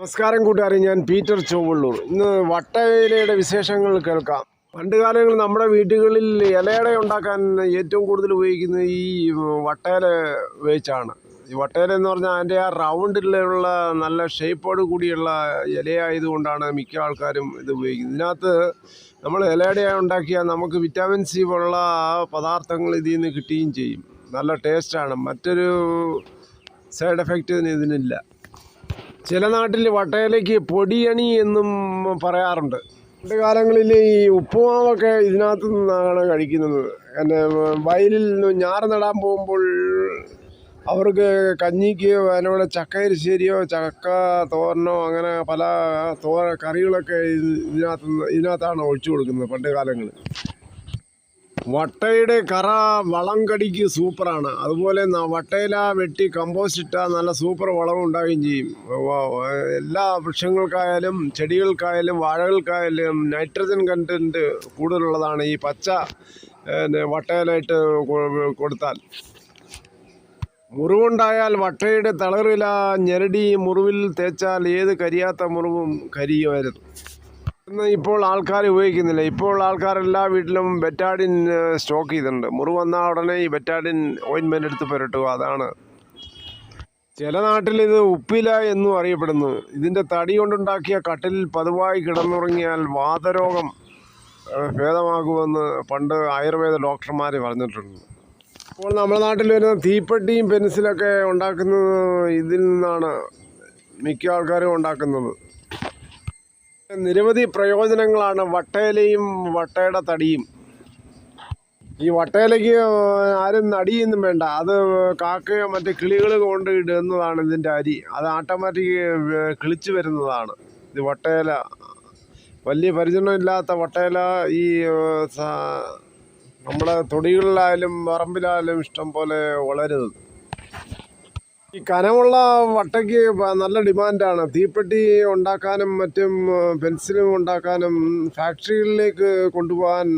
നമസ്കാരം കൂട്ടുകാരെ. ഞാൻ പീറ്റർ ചൊവ്വള്ളൂർ. ഇന്ന് വട്ടയിലയുടെ വിശേഷങ്ങൾ കേൾക്കാം. പണ്ട് കാലങ്ങളിൽ നമ്മുടെ വീടുകളിൽ ഇലയട ഉണ്ടാക്കാൻ ഏറ്റവും കൂടുതൽ ഉപയോഗിക്കുന്നത് ഈ വട്ടയില വേവിച്ചാണ് ഈ വട്ടയില എന്ന് പറഞ്ഞാൽ അതിന്റെ ആ റൗണ്ടിലുള്ള നല്ല ഷേപ്പോട് കൂടിയുള്ള ഇലയായതുകൊണ്ടാണ് മിക്ക ആൾക്കാരും ഇത് ഉപയോഗിക്കുന്നത്. ഇതിനകത്ത് നമ്മൾ ഇലയട ഉണ്ടാക്കിയാൽ നമുക്ക് വിറ്റാമിൻ സി ആ പദാർത്ഥങ്ങൾ ഇതിൽ നിന്ന് കിട്ടുകയും ചെയ്യും. നല്ല ടേസ്റ്റാണ്. മറ്റൊരു സൈഡ് എഫക്റ്റ് ഇതിനില്ല. ചില നാട്ടിൽ വട്ടയിലേക്ക് പൊടിയണി എന്നും പറയാറുണ്ട്. പണ്ട് കാലങ്ങളിൽ ഈ ഉപ്പുമാവൊക്കെ ഇതിനകത്തു നിന്നാണ് കഴിക്കുന്നത്. പിന്നെ വയലിൽ നിന്ന് ഞാറ് നടാൻ പോകുമ്പോൾ അവർക്ക് കഞ്ഞിക്ക് അതിനോട് ചക്ക എരിശ്ശേരിയോ ചക്ക തോരനോ അങ്ങനെ പല തോര കറികളൊക്കെ ഇത് ഇതിനകത്ത് ഇതിനകത്താണ് ഒഴിച്ചു കൊടുക്കുന്നത് പണ്ട് കാലങ്ങളിൽ വട്ടയുടെ കറ വളം കടിക്ക് സൂപ്പറാണ്. അതുപോലെ വട്ടയില വെട്ടി കമ്പോസ്റ്റ് ഇട്ടാൽ നല്ല സൂപ്പർ വളം ഉണ്ടാവുകയും ചെയ്യും. എല്ലാ വൃക്ഷങ്ങൾക്കായാലും ചെടികൾക്കായാലും വാഴകൾക്കായാലും നൈട്രജൻ കണ്ടന്റ് കൂടുതലുള്ളതാണ് ഈ പച്ച വട്ടയിലായിട്ട് കൊടുത്താൽ. മുറിവുണ്ടായാൽ വട്ടയുടെ തളറില ഞെരടി മുറിവിൽ തേച്ചാൽ ഏത് കരിയാത്ത മുറിവും കരിയുമായിരുന്നു. ഇപ്പോൾ ആൾക്കാർ ഉപയോഗിക്കുന്നില്ല. ഇപ്പോൾ ആൾക്കാരെല്ലാ വീട്ടിലും ബെറ്റാഡിൻ സ്റ്റോക്ക് ചെയ്തിട്ടുണ്ട്. മുറിവ് വന്നാൽ ഉടനെ ഈ ബെറ്റാഡിൻ ഓയിൻമെന്റ് എടുത്ത് പുരട്ടുക അതാണ്. ചില നാട്ടിൽ ഇത് ഉപ്പില എന്നും അറിയപ്പെടുന്നു. ഇതിന്റെ തടി കൊണ്ടുണ്ടാക്കിയ കട്ടിൽ പതിവായി കിടന്നുറങ്ങിയാൽ വാതരോഗം ഭേദമാകുമെന്ന് പണ്ട് ആയുർവേദ ഡോക്ടർമാർ പറഞ്ഞിട്ടുണ്ട്. ഇപ്പോൾ നമ്മുടെ നാട്ടിൽ വരുന്ന തീപ്പെട്ടിയും പെൻസിലൊക്കെ ഉണ്ടാക്കുന്നത് ഇതിൽ നിന്നാണ് മിക്ക ആൾക്കാരും ഉണ്ടാക്കുന്നത്. നിരവധി പ്രയോജനങ്ങളാണ് വട്ടയിലയും വട്ടയുടെ തടിയും. ഈ വട്ടയിലയ്ക്ക് ആരും നടിയൊന്നും വേണ്ട. അത് കാക്കയോ മറ്റ് കിളികൾ കൊണ്ട് ഇടുന്നതാണ് ഇതിന്റെ അരി. അത് ഓട്ടോമാറ്റിക് കിളിച്ചു വരുന്നതാണ്. ഇത് വട്ടയില വലിയ പരിചരണമില്ലാത്ത വട്ടയില ഈ നമ്മുടെ തൊടികളിലായാലും പറമ്പിലായാലും ഇഷ്ടം പോലെ വളരുന്നത്. ഈ കനമുള്ള വട്ടയ്ക്ക് നല്ല ഡിമാൻഡാണ്. തീപ്പെട്ടി ഉണ്ടാക്കാനും മറ്റും പെൻസിലും ഉണ്ടാക്കാനും ഫാക്ടറികളിലേക്ക് കൊണ്ടുപോകാൻ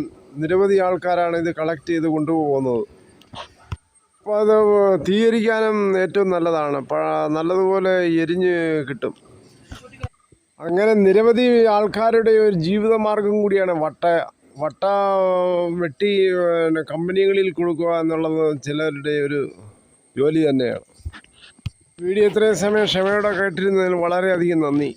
നിരവധി ആൾക്കാരാണ് ഇത് കളക്ട് ചെയ്ത് കൊണ്ടുപോകുന്നത്. അപ്പോൾ അത് തീയരിക്കാനും ഏറ്റവും നല്ലതാണ്. നല്ലതുപോലെ എരിഞ്ഞ് കിട്ടും. അങ്ങനെ നിരവധി ആൾക്കാരുടെ ഒരു ജീവിതമാർഗം കൂടിയാണ് വട്ട. വട്ട വെട്ടി കമ്പനികളിൽ കൊടുക്കുക എന്നുള്ളത് ചിലരുടെ ഒരു ജോലി തന്നെയാണ്. വീഡിയോ ഇത്രയും സമയം ക്ഷമയോടെ കേട്ടിരുന്നതിന് വളരെയധികം നന്ദി.